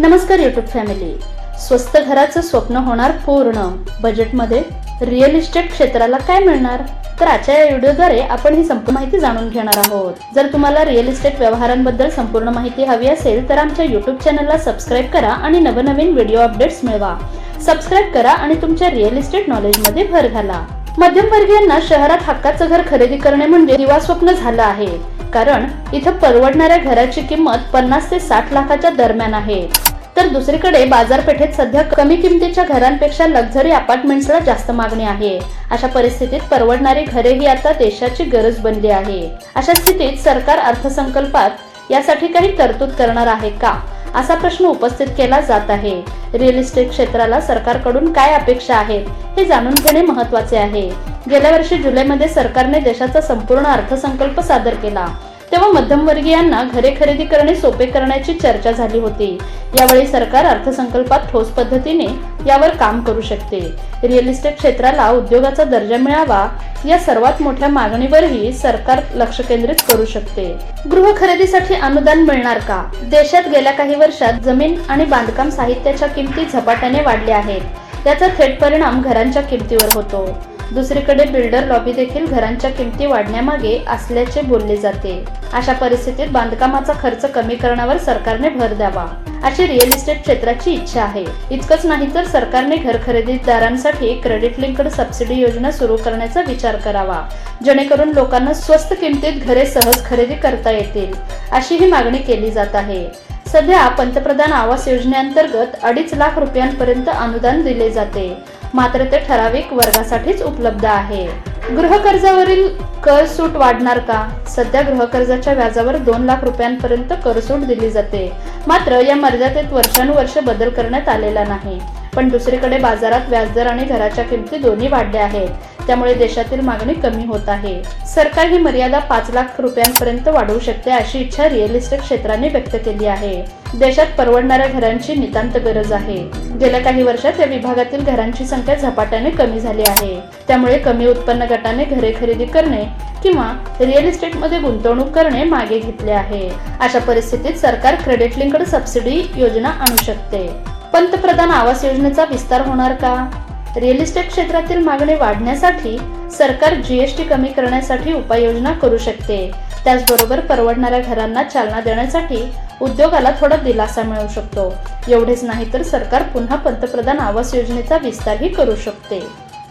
नमस्कार YouTube family स्वस्त घराचं स्वप्न होणार पूर्ण. बजेटमध्ये रिअल इस्टेट क्षेत्राला काय मिळणार? तर आजच्या या व्हिडिओद्वारे आपण ही संपूर्ण माहिती जाणून घेणार आहोत. जर तुम्हाला रिअल इस्टेट व्यवहारांबद्दल संपूर्ण माहिती हवी असेल तर आमच्या युट्यूब चॅनलला सबस्क्राईब करा आणि नवनवीन व्हिडिओ अपडेट्स मिळवा. सबस्क्राईब करा आणि तुमच्या रिअल इस्टेट नॉलेजमध्ये भर घाला. मध्यमवर्गीयांना शहरात हक्काचं घर खरेदी करणे म्हणजे दिवास्वप्न झालं आहे. कारण इथं परवडणाऱ्या घराची किंमत पन्नास ते साठ लाखाच्या दरम्यान आहे. तर दुसरीकडे बाजारपेठेत सध्या कमी किमतीच्या घरांपेक्षा लक्झरी अपार्टमेंट्सला जास्त मागणी आहे. अशा परिस्थितीत परवडणारी घरे ही आता देशाची गरज बनली आहे. अशा स्थितीत सरकार अर्थसंकल्पात यासाठी काही तरतूद करणार आहे का? असा प्रश्न उपस्थित केला जात आहे. रिअल इस्टेट क्षेत्राला सरकारकडून काय अपेक्षा आहेत हे जाणून घेणे महत्त्वाचे आहे. गेल्या वर्षी जुलैमध्ये सरकारने देशाचा संपूर्ण अर्थसंकल्प सादर केला. तेव्हा मध्यमवर्गीयांना घरे खरेदी करणे सोपे करण्याची चर्चा झाली होती. यावेळी सरकार अर्थसंकल्पात ठोस पद्धतीने यावर काम करू शकते. रिअल इस्टेट क्षेत्राला उद्योगाचा दर्जा मिळावा या सर्वात मोठ्या मागणीवरही सरकार लक्ष केंद्रित करू शकते. गृह खरेदीसाठी अनुदान मिळणार का? देशात गेल्या काही वर्षात जमीन आणि बांधकाम साहित्याच्या किमती झपाट्याने वाढल्या आहेत. याचा थेट परिणाम घरांच्या किमतीवर होतो. दुसरीकडे बिल्डर लॉबी देखील घरांच्या किमती वाढण्यामागे असल्याचे बोलले जाते. अशा परिस्थितीत बांधकामाचा खर्च कमी करण्यावर सरकारने भर द्यावा. अशी रिअल इस्टेट क्षेत्राची इच्छा आहे. इतकंच नाही तर सरकारने घर खरेदीदारांसाठी क्रेडिट लिंक्ड सबसिडी योजना सुरू करण्याचा विचार करावा. जेणेकरून लोकांना स्वस्त किमतीत घरे सहज खरेदी करता येतील अशी ही मागणी केली जात आहे. सध्या पंतप्रधान आवास योजनेअंतर्गत अडीच लाख रुपयांपर्यंत अनुदान दिले जाते. मात्र ते ठराविक वर्गासाठीच उपलब्ध आहे. गृहकर्जावरील कर सूट वाढणार का? सध्या गृहकर्जाच्या व्याजावर दोन लाख रुपयांपर्यंत कर सूट दिली जाते. मात्र या मर्यादेत वर्षानुवर्ष बदल करण्यात आलेला नाही. पण दुसरीकडे बाजारात व्याजदर आणि घराच्या किमती दोन्ही वाढल्या आहेत. त्यामुळे देशातील मागणी कमी होत आहे. सरकार ही मर्यादा पाच लाख रुपयांपर्यंत वाढवू शकते अशी इच्छा रिअल इस्टेट क्षेत्राने व्यक्त केली आहे. देशात परवडणाऱ्या घरांची नितांत गरज आहे. गेल्या काही वर्षात या विभागातील घरांची संख्या झपाट्याने कमी झाली आहे. त्यामुळे कमी उत्पन्न गटाने घरे खरेदी करणे किंवा रिअल इस्टेटमध्ये गुंतवणूक करणे मागे घेतले आहे. अशा परिस्थितीत सरकार क्रेडिट लिंकड सबसिडी योजना आणू शकते. पंतप्रधान आवास योजनेचा विस्तार होणार का? रिअल इस्टेट क्षेत्रातील मागणी वाढण्यासाठी सरकार जीएसटी कमी करण्यासाठी उपाययोजना करू शकते. त्याचबरोबर परवडणाऱ्या घरांना चालना देण्यासाठी उद्योगाला थोडा दिलासा मिळू शकतो. एवढेच नाही तर सरकार पुन्हा पंतप्रधान आवास योजनेचा विस्तारही करू शकते.